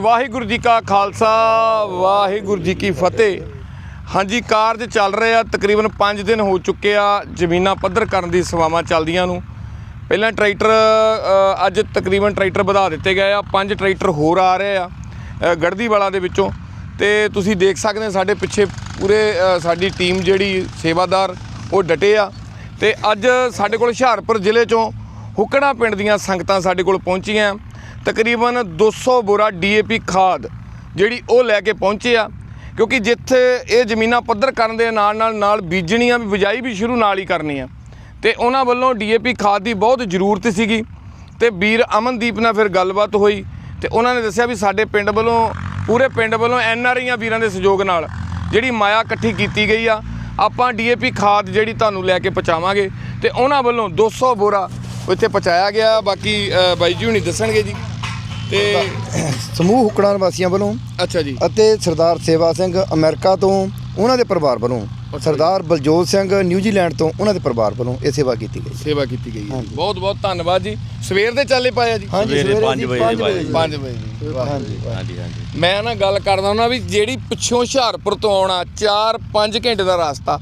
ਵਾਹਿਗੁਰੂ ਜੀ ਕਾ ਖਾਲਸਾ ਵਾਹਿਗੁਰੂ ਜੀ ਕੀ ਫਤਿਹ। ਹਾਂਜੀ ਕਾਰਜ ਚੱਲ ਰਹੇ ਆ ਤਕਰੀਬਨ 5 ਦਿਨ ਹੋ ਚੁੱਕੇ ਆ ਜ਼ਮੀਨਾਂ ਪੱਧਰ ਕਰਨ ਦੀ ਸੇਵਾਵਾਂ ਚੱਲਦੀਆਂ ਨੂੰ। ਪਹਿਲਾਂ ਟਰੈਕਟਰ ਅੱਜ ਤਕਰੀਬਨ ਟਰੈਕਟਰ ਵਧਾ ਦਿੱਤੇ ਗਏ ਆ ਪੰਜ ਟਰੈਕਟਰ ਹੋਰ ਆ ਰਹੇ ਆ ਅ, ਗੜਦੀ ਵਾਲਾ ਦੇ ਵਿੱਚੋਂ। ਤੇ ਤੁਸੀਂ ਦੇਖ ਸਕਦੇ ਹੋ ਸਾਡੇ ਪਿੱਛੇ ਪੂਰੇ ਸਾਡੀ ਟੀਮ ਜਿਹੜੀ ਸੇਵਾਦਾਰ ਉਹ ਡਟੇ ਆ। ਤੇ ਅੱਜ ਸਾਡੇ ਕੋਲ ਹੁਸ਼ਿਆਰਪੁਰ ਜ਼ਿਲ੍ਹੇ ਚੋਂ ਹੁਕੜਾ ਪਿੰਡ ਦੀਆਂ ਸੰਗਤਾਂ ਸਾਡੇ ਕੋਲ ਪਹੁੰਚੀਆਂ। ਤਕਰੀਬਨ 200 ਬੋਰਾ ਡੀਏਪੀ ਖਾਦ ਜਿਹੜੀ ਉਹ ਲੈ ਕੇ ਪਹੁੰਚੇ ਆ, ਕਿਉਂਕਿ ਜਿੱਥੇ ਇਹ ਜ਼ਮੀਨਾਂ ਪੱਧਰ ਕਰਨ ਦੇ ਨਾਲ ਨਾਲ ਨਾਲ ਬੀਜਣੀਆਂ ਵੀ, ਬਿਜਾਈ ਵੀ ਸ਼ੁਰੂ ਨਾਲ ਹੀ ਕਰਨੀ ਆ ਤੇ ਉਹਨਾਂ ਵੱਲੋਂ ਡੀਏਪੀ ਖਾਦ ਦੀ ਬਹੁਤ ਜ਼ਰੂਰਤ ਸੀਗੀ। ਤੇ ਵੀਰ ਅਮਨਦੀਪ ਨਾਲ ਫਿਰ ਗੱਲਬਾਤ ਹੋਈ ਤੇ ਉਹਨਾਂ ਨੇ ਦੱਸਿਆ ਵੀ ਸਾਡੇ ਪਿੰਡ ਵੱਲੋਂ, ਪੂਰੇ ਪਿੰਡ ਵੱਲੋਂ ਐਨਆਰਆਈਆਂ ਵੀਰਾਂ ਦੇ ਸਹਿਯੋਗ ਨਾਲ ਜਿਹੜੀ ਮਾਇਆ ਇਕੱਠੀ ਕੀਤੀ ਗਈ ਆ, ਆਪਾਂ ਡੀਏਪੀ ਖਾਦ ਜਿਹੜੀ ਤੁਹਾਨੂੰ ਲੈ ਕੇ ਪਹੁੰਚਾਵਾਂਗੇ। ਤੇ ਉਹਨਾਂ ਵੱਲੋਂ 200 ਬੋਰਾ ਇੱਥੇ ਪਹੁੰਚਾਇਆ ਗਿਆ। ਬਾਕੀ ਬਾਈ ਜੀ ਹੁਣੀ ਦੱਸਣਗੇ ਜੀ। ਤੇ ਸਮੂਹ ਹੁਕੜਾਂ ਵਾਸੀਆਂ ਵੱਲੋਂ ਅੱਛਾ ਜੀ। ਅਤੇ ਸਰਦਾਰ ਸੇਵਾ ਸਿੰਘ ਅਮਰੀਕਾ ਤੋਂ ਉਹਨਾਂ ਦੇ ਪਰਿਵਾਰ ਵੱਲੋਂ ਸਰਦਾਰ ਬਲਜੋਤ ਸਿੰਘ ਨਿਊਜ਼ੀਲੈਂਡ ਤੋਂ ਉਹਨਾਂ ਦੇ ਪਰਿਵਾਰ ਵੱਲੋਂ ਇਹ ਸੇਵਾ ਕੀਤੀ ਗਈ। ਸੇਵਾ ਕੀਤੀ ਗਈ ਹੈ ਬਹੁਤ ਬਹੁਤ ਧੰਨਵਾਦ ਜੀ। ਸਵੇਰ ਦੇ ਚੱਲੇ ਪਾਇਆ ਜੀ। ਹਾਂਜੀ ਸਵੇਰੇ ਪੰਜ ਵਜੇ ਪੰਜ। ਵਜੇ 5 ਵਜੇ ਜੀ। ਹਾਂਜੀ ਹਾਂਜੀ। ਹਾਂਜੀ ਮੈਂ ਨਾ ਗੱਲ ਕਰਦਾ ਹੁੰਦਾ ਵੀ ਜਿਹੜੀ ਪਿੱਛੋਂ ਹੁਸ਼ਿਆਰਪੁਰ ਤੋਂ ਆਉਣਾ 4-5 ਘੰਟੇ ਦਾ ਰਸਤਾ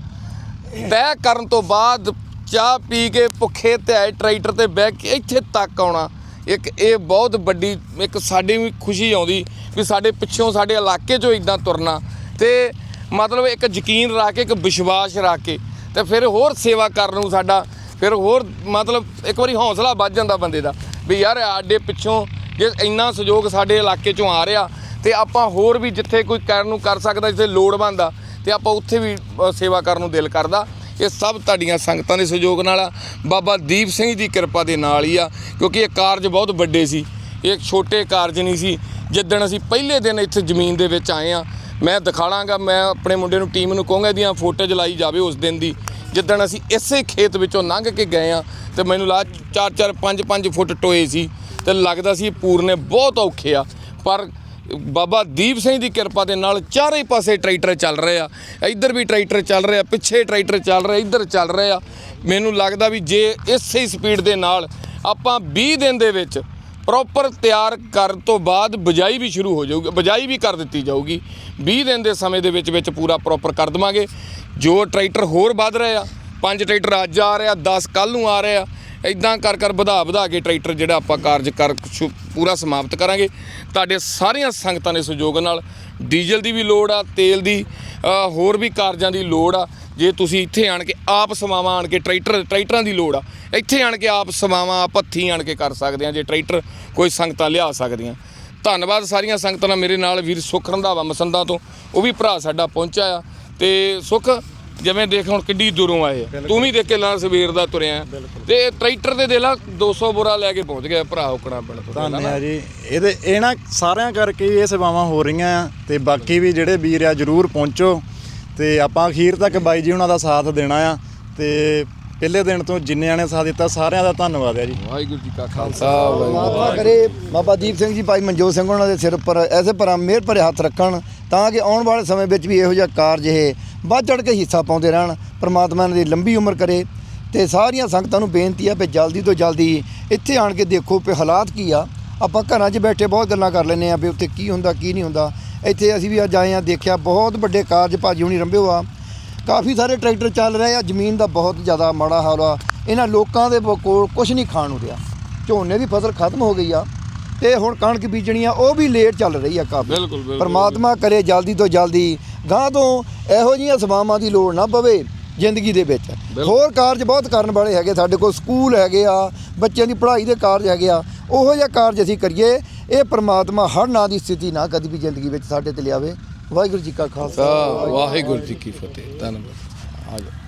ਤੈਅ ਕਰਨ ਤੋਂ ਬਾਅਦ ਚਾਹ ਪੀ ਕੇ ਭੁੱਖੇ ਤੇ ਆਏ ਟਰੈਕਟਰ ਤੇ ਬਹਿ ਕੇ ਇੱਥੇ ਤੱਕ ਆਉਣਾ ਇੱਕ ਇਹ ਬਹੁਤ ਵੱਡੀ, ਇੱਕ ਸਾਡੀ ਵੀ ਖੁਸ਼ੀ ਆਉਂਦੀ ਵੀ ਸਾਡੇ ਪਿੱਛੋਂ ਸਾਡੇ ਇਲਾਕੇ 'ਚੋਂ ਇਦਾਂ ਤੁਰਨਾ। ਤੇ ਮਤਲਬ ਇੱਕ ਯਕੀਨ ਰੱਖ ਕੇ, ਇੱਕ ਵਿਸ਼ਵਾਸ ਰੱਖ ਕੇ, ਤੇ ਫਿਰ ਹੋਰ ਸੇਵਾ ਕਰਨ ਨੂੰ ਸਾਡਾ, ਫਿਰ ਹੋਰ ਮਤਲਬ ਇੱਕ ਵਾਰੀ ਹੌਸਲਾ ਵੱਧ ਜਾਂਦਾ ਬੰਦੇ ਦਾ ਵੀ ਯਾਰ ਆਡੇ ਪਿੱਛੋਂ ਜੇ ਇੰਨਾ ਸਹਿਯੋਗ ਸਾਡੇ ਇਲਾਕੇ 'ਚੋਂ ਆ ਰਿਹਾ, ਤੇ ਆਪਾਂ ਹੋਰ ਵੀ ਜਿੱਥੇ ਕੋਈ ਕਰਨ ਨੂੰ ਕਰ ਸਕਦਾ, ਜਿੱਥੇ ਲੋੜ ਬੰਦਾ ਤੇ ਆਪਾਂ ਉੱਥੇ ਵੀ ਸੇਵਾ ਕਰਨ ਨੂੰ ਦਿਲ ਕਰਦਾ। ਇਹ ਸਭ ਤੁਹਾਡੀਆਂ ਸੰਗਤਾਂ ਦੇ ਸਹਿਯੋਗ ਨਾਲ ਆ। ਬਾਬਾ ਦੀਪ ਸਿੰਘ ਦੀ ਕਿਰਪਾ ਦੇ ਨਾਲ ਹੀ ਆ, ਕਿਉਂਕਿ ਇਹ ਕਾਰਜ ਬਹੁਤ ਵੱਡੇ ਸੀ। ਇਹ ਛੋਟੇ ਕਾਰਜ ਨਹੀਂ ਸੀ। ਜਿੱਦਣ ਅਸੀਂ ਪਹਿਲੇ ਦਿਨ ਇੱਥੇ ਜ਼ਮੀਨ ਦੇ ਵਿੱਚ ਆਏ ਆ, ਮੈਂ ਦਿਖਾਲਾਂਗਾ, ਮੈਂ ਆਪਣੇ ਮੁੰਡੇ ਨੂੰ, ਟੀਮ ਨੂੰ ਕਹੂੰਗਾ, ਇਹਦੀਆਂ ਫੋਟੋ ਜਲਾਈ ਜਾਵੇ ਉਸ ਦਿਨ ਦੀ। ਜਿੱਦਣ ਅਸੀਂ ਇਸੇ ਖੇਤ ਵਿੱਚੋਂ ਲੰਘ ਕੇ ਗਏ ਆ, ਤੇ ਮੈਨੂੰ ਲਾ 4-4 5-5 ਫੁੱਟ ਟੋਏ ਸੀ, ਤੇ ਲੱਗਦਾ ਸੀ ਇਹ ਪੂਰਨੇ ਬਹੁਤ ਔਖੇ ਆ। ਪਰ ਬਾਬਾ ਦੀਪ ਸਿੰਘ ਦੀ ਕਿਰਪਾ ਦੇ ਨਾਲ ਚਾਰੇ ਪਾਸੇ ਟਰੈਕਟਰ ਚੱਲ ਰਹੇ ਆ। ਇੱਧਰ ਵੀ ਟਰੈਕਟਰ ਚੱਲ ਰਿਹਾ ਪਿੱਛੇ ਟਰੈਕਟਰ ਚੱਲ ਰਹੇ ਇੱਧਰ ਚੱਲ ਰਹੇ ਆ। ਮੈਨੂੰ ਲੱਗਦਾ ਵੀ ਜੇ ਇਸੇ ਸਪੀਡ ਦੇ ਨਾਲ ਆਪਾਂ 20 ਦਿਨ ਦੇ ਵਿੱਚ ਪ੍ਰੋਪਰ ਤਿਆਰ ਕਰਨ ਤੋਂ ਬਾਅਦ ਬਜਾਈ ਵੀ ਸ਼ੁਰੂ ਹੋ ਜਾਊਗੀ, ਬਜਾਈ ਵੀ ਕਰ ਦਿੱਤੀ ਜਾਊਗੀ। 20 ਦਿਨ ਦੇ ਸਮੇਂ ਦੇ ਵਿੱਚ ਵਿੱਚ ਪੂਰਾ ਪ੍ਰੋਪਰ ਕਰ ਦਵਾਂਗੇ। ਜੋ ਟਰੈਕਟਰ ਹੋਰ ਵੱਧ ਰਹੇ ਆ, ਪੰਜ ਟਰੈਕਟਰ ਅੱਜ ਆ ਰਹੇ ਆ 10 ਕੱਲ ਨੂੰ ਆ ਰਹੇ ਆ ਇਦਾਂ ਕਰ ਕਰ ਵਧਾ ਵਧਾ ਕੇ ਟਰੈਕਟਰ ਜਿਹੜਾ ਆਪਾਂ ਕਾਰਜ ਕਰ ਸ਼ੁ- ਪੂਰਾ ਸਮਾਪਤ ਕਰਾਂਗੇ। ਤੁਹਾਡੇ ਸਾਰੀਆਂ ਸੰਗਤਾਂ ਦੇ ਸਹਿਯੋਗ ਨਾਲ ਡੀਜ਼ਲ ਦੀ ਵੀ ਲੋੜ ਆ, ਤੇਲ ਦੀ ਹੋਰ ਵੀ ਕਾਰਜਾਂ ਦੀ ਲੋੜ ਆ। ਜੇ ਤੁਸੀਂ ਇੱਥੇ ਆਣ ਕੇ ਆਪ ਸਮਾਵਾਂ ਆਣ ਕੇ ਟਰੈਕਟਰ, ਟਰੈਕਟਰਾਂ ਦੀ ਲੋੜ ਆ, ਇੱਥੇ ਆਣ ਕੇ ਆਪ ਸਮਾਵਾਂ, ਆਪ ਆਣ ਕੇ ਕਰ ਸਕਦੇ ਆ, ਜੇ ਟਰੈਕਟਰ ਕੋਈ ਸੰਗਤਾਂ ਲਿਆ ਸਕਦੀਆਂ। ਧੰਨਵਾਦ ਸਾਰੀਆਂ ਸੰਗਤਾਂ ਨਾਲ ਮੇਰੇ ਨਾਲ ਵੀਰ ਸੁੱਖ ਰੰਧਾਵਾ ਮਸੰਦਾ ਤੋਂ, ਉਹ ਵੀ ਭਰਾ ਸਾਡਾ ਪਹੁੰਚਿਆ ਆ। ਤੇ ਸੁੱਖ ਜਿਵੇਂ ਦੇਖ ਹੁਣ ਕਿੱਡੀ ਦੂਰੋਂ ਆਏ ਆ। ਤੂੰ ਵੀ ਦੇਖ ਕੇ ਲਾਂ ਸਵੇਰ ਦਾ ਤੁਰਿਆ। ਤੇ ਟਰੈਕਟਰ ਤੇ ਦੇ ਲਾ 200 ਬੋਰਾ ਲੈ ਕੇ ਪਹੁੰਚ ਗਿਆ ਭਰਾ ਉਕਣਾ ਪਿੰਡ ਤੋਂ। ਧੰਨਵਾਦ ਜੀ। ਇਹਦੇ ਇਹਨਾਂ ਸਾਰਿਆਂ ਕਰਕੇ ਹੀ ਇਹ ਸੇਵਾਵਾਂ ਹੋ ਰਹੀਆਂ ਆ ਤੇ ਬਾਕੀ ਵੀ ਜਿਹੜੇ ਵੀਰ ਆ ਜਰੂਰ ਪਹੁੰਚੋ। ਤੇ ਆਪਾਂ ਅਖੀਰ ਤੱਕ ਬਾਈ ਜੀ ਉਹਨਾਂ ਦਾ ਸਾਥ ਦੇਣਾ ਆ। ਤੇ ਪਹਿਲੇ ਦਿਨ ਤੋਂ ਜਿੰਨਿਆਂ ਨੇ ਸਾਥ ਦਿੱਤਾ ਸਾਰਿਆਂ ਦਾ ਧੰਨਵਾਦ ਹੈ ਜੀ। ਵਾਹਿਗੁਰੂ ਜੀ ਕਾ ਖਾਲਸਾ ਵਾਹਿਗੁਰੂ ਮਾਤਾ ਕਰੇ। ਬਾਬਾ ਦੀਪ ਸਿੰਘ ਜੀ ਭਾਈ ਮਨਜੋਤ ਸਿੰਘ ਉਹਨਾਂ ਦੇ ਸਿਰ ਉੱਪਰ ਐਸੇ ਭਰਾ ਮਿਹਰ ਭਰੇ ਹੱਥ ਰੱਖਣ ਤਾਂ ਕਿ ਆਉਣ ਵਾਲੇ ਸਮੇਂ ਵਿੱਚ ਵੀ ਇਹੋ ਜਿਹਾ ਕਾਰਜ ਇਹ ਵੱਧ ਚੜ ਕੇ ਹਿੱਸਾ ਪਾਉਂਦੇ ਰਹਿਣ ਪ੍ਰਮਾਤਮਾ ਇਹਨਾਂ ਦੀ ਲੰਬੀ ਉਮਰ ਕਰੇ ਤੇ ਸਾਰੀਆਂ ਸੰਗਤਾਂ ਨੂੰ ਬੇਨਤੀ ਆ ਵੀ ਜਲਦੀ ਤੋਂ ਜਲਦੀ ਇੱਥੇ ਆਣ ਕੇ ਦੇਖੋ ਵੀ ਹਾਲਾਤ ਕੀ ਆ। ਆਪਾਂ ਘਰਾਂ 'ਚ ਬੈਠੇ ਬਹੁਤ ਗੱਲਾਂ ਕਰ ਲੈਂਦੇ ਆ ਵੀ ਉੱਥੇ ਕੀ ਹੁੰਦਾ ਕੀ ਨਹੀਂ ਹੁੰਦਾ। ਇੱਥੇ ਅਸੀਂ ਵੀ ਅੱਜ ਆਏ ਆ ਦੇਖਿਆ ਬਹੁਤ ਵੱਡੇ ਕਾਰਜ ਭਾਜੀ ਹੁਣੀ ਰੰਭਿਓ ਆ। ਕਾਫੀ ਸਾਰੇ ਟਰੈਕਟਰ ਚੱਲ ਰਹੇ ਆ ਜ਼ਮੀਨ ਦਾ ਬਹੁਤ ਜ਼ਿਆਦਾ ਮਾੜਾ ਹਾਲ ਆ। ਇਹਨਾਂ ਲੋਕਾਂ ਦੇ ਕੋਲ ਕੁਝ ਨਹੀਂ ਖਾਣ ਨੂੰ ਰਿਹਾ। ਝੋਨੇ ਦੀ ਫਸਲ ਖਤਮ ਹੋ ਗਈ ਆ ਤੇ ਹੁਣ ਕਣਕ ਬੀਜਣੀ ਆ ਉਹ ਵੀ ਲੇਟ ਚੱਲ ਰਹੀ ਆ ਕਾਫੀ। ਪਰਮਾਤਮਾ ਕਰੇ ਜਲਦੀ ਤੋਂ ਜਲਦੀ ਗਾਂ ਤੋਂ ਇਹੋ ਜਿਹੀਆਂ ਸੇਵਾਵਾਂ ਦੀ ਲੋੜ ਨਾ ਪਵੇ ਜ਼ਿੰਦਗੀ ਦੇ ਵਿੱਚ। ਹੋਰ ਕਾਰਜ ਬਹੁਤ ਕਰਨ ਵਾਲੇ ਹੈਗੇ ਸਾਡੇ ਕੋਲ ਸਕੂਲ ਹੈਗੇ ਆ ਬੱਚਿਆਂ ਦੀ ਪੜ੍ਹਾਈ ਦੇ ਕਾਰਜ ਹੈਗੇ ਆ ਉਹੋ ਜਿਹਾ ਕਾਰਜ ਅਸੀਂ ਕਰੀਏ ਇਹ ਪਰਮਾਤਮਾ ਹਰ ਨਾਂ ਦੀ ਸਥਿਤੀ ਨਾ ਕਦੀ ਵੀ ਜ਼ਿੰਦਗੀ ਵਿੱਚ ਸਾਡੇ ਤੇ ਲਿਆਵੇ। ਵਾਹਿਗੁਰੂ ਜੀ ਕਾ ਖਾਲਸਾ ਵਾਹਿਗੁਰੂ ਜੀ ਕੀ ਫਤਿਹ। ਧੰਨਵਾਦ। ਆ ਜਾਓ।